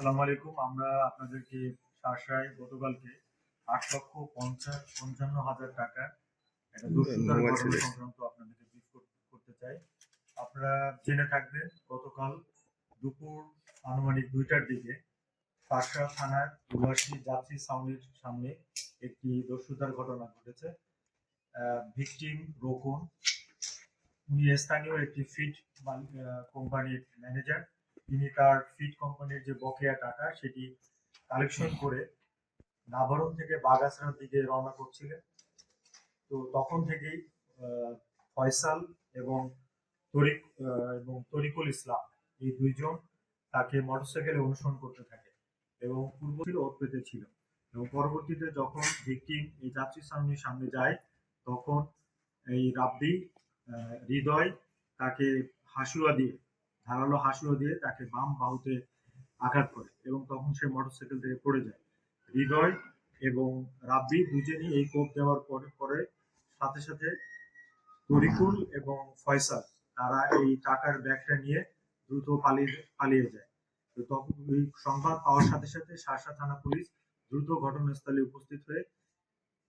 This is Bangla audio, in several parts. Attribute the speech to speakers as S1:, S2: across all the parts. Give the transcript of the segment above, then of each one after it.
S1: আসসালামু আলাইকুম। আমরা আপনাদেরকে শাসায় গতকালকে আট লক্ষ পঞ্চাশ পঞ্চান্ন হাজার টাকা একটা। সংক্রান্ত আপনাদেরকে ব্রিফ করতে চাই। আপনারা জেনে থাকবেন গতকাল দুপুর আনুমানিক দুইটার দিকে পাশা থানার উলাসী যাত্রী ছাউনির সামনে একটি দস্যুতার ঘটনা ঘটেছে। ভিকটিম রোকন উনি স্থানীয় একটি ফিড কোম্পানির ম্যানেজার তিনি তার ফিড কোম্পানির যে বকেয়া টাকা সেটি কালেকশন করে নাভারণ থেকে বাগাসরার দিকে রওনা করছিলেন। তো তখন থেকেই ফয়সাল এবং তরিক এবং তরিকুল ইসলাম এই দুইজন তাকে মোটরসাইকেলে অনুসরণ করতে থাকে এবং পূর্ব ছিল পেতে ছিল। এবং পরবর্তীতে যখন ভিকটিম এই যাত্রী সামনের সামনে যায়, তখন এই রাব্বি হৃদয় তাকে হাসুয়া দিয়ে ধারালো হাসুয়া দিয়ে তাকে বাম বাহুতে আঘাত করে এবং তখন সে মোটরসাইকেল থেকে পড়ে যায়। হৃদয় এবং রাব্বি দুজনই এই কোপ দেওয়ার পরে পরে সাথে সাথে তরিকুল এবং ফয়সাল তারা এই টাকার ব্যাগটা নিয়ে দ্রুত পালিয়ে পালিয়ে যায়। তো তখন এই সংবাদ পাওয়ার সাথে সাথে শাসা থানা পুলিশ দ্রুত ঘটনাস্থলে উপস্থিত হয়ে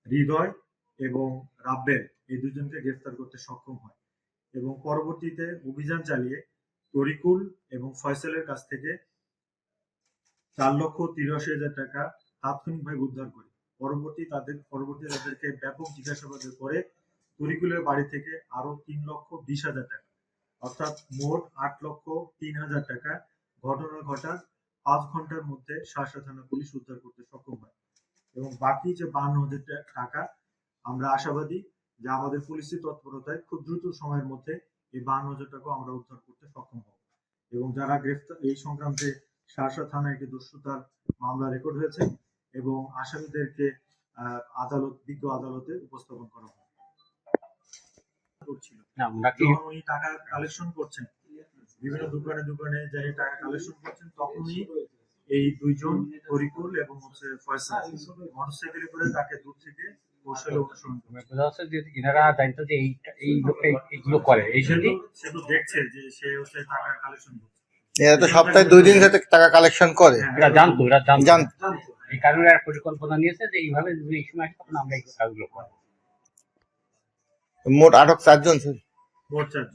S1: হৃদয় এবং রাব্বের এই দুজনকে গ্রেফতার করতে সক্ষম হয় এবং পরবর্তীতে অভিযান চালিয়ে তরিকুল এবং ফয়সালের কাছ থেকে চার লক্ষ তিরাশি হাজার টাকা তাৎক্ষণিকভাবে উদ্ধার করে। পরবর্তী তাদের, পরবর্তী তাদেরকে ব্যাপক জিজ্ঞাসাবাদের পরে তরিকুলের বাড়ি থেকে আরও তিন লক্ষ বিশ হাজার টাকা, অর্থাৎ মোট আট লক্ষ তিন হাজার টাকা ঘটনা ঘটার পাঁচ ঘণ্টার মধ্যে শাসা থানা পুলিশ উদ্ধার করতে সক্ষম হয়। এবং বাকি যে বান্ন হাজার টাকা আমরা আশাবাদী যে আমাদের পুলিশের তৎপরতায় খুব দ্রুত সময়ের মধ্যে এই বান্ন হাজার আমরা উদ্ধার করতে সক্ষম হব। এবং যারা গ্রেফতার এই সংক্রান্তে শাসা থানায় একটি দস্যুতার মামলা রেকর্ড হয়েছে এবং আসামিদেরকে আদালত বিজ্ঞ আদালতে উপস্থাপন করা হয় করছিল। উনি টাকা কালেকশন করছেন বিভিন্ন দোকানে দোকানে যাই টাকা কালেকশন করছেন তখনই এই দুইজন তরিকুল এবং হচ্ছে ফয়সাল মোটরসাইকেলে করে তাকে দূর থেকে কৌশলে অনুসরণ করে
S2: বোঝা যাচ্ছে যে এনারা জানতো যে এই এই লোকটা এই- করে এই জন্যই
S1: সে তো দেখছে যে সে হচ্ছে টাকা কালেকশন করছে।
S3: এরা তো সপ্তাহে দুই দিন সাথে টাকা কালেকশন করে।
S1: হ্যাঁ,
S2: এরা জানতো এরা জানতো।
S3: জান
S2: এই কারণে এরা পরিকল্পনা নিয়েছে যে এইভাবে এই সময় আসে তখন আমরা এই কাজগুলো করব।
S3: মোট আটক চারজন স্যার
S4: ঘটনার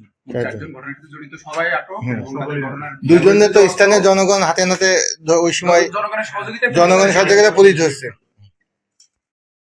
S3: দুজনে তো স্থানীয় জনগণ হাতে নাতে ওই সময়
S4: জনগণের
S3: সহযোগিতা সাথে পুলিশ ধরছে।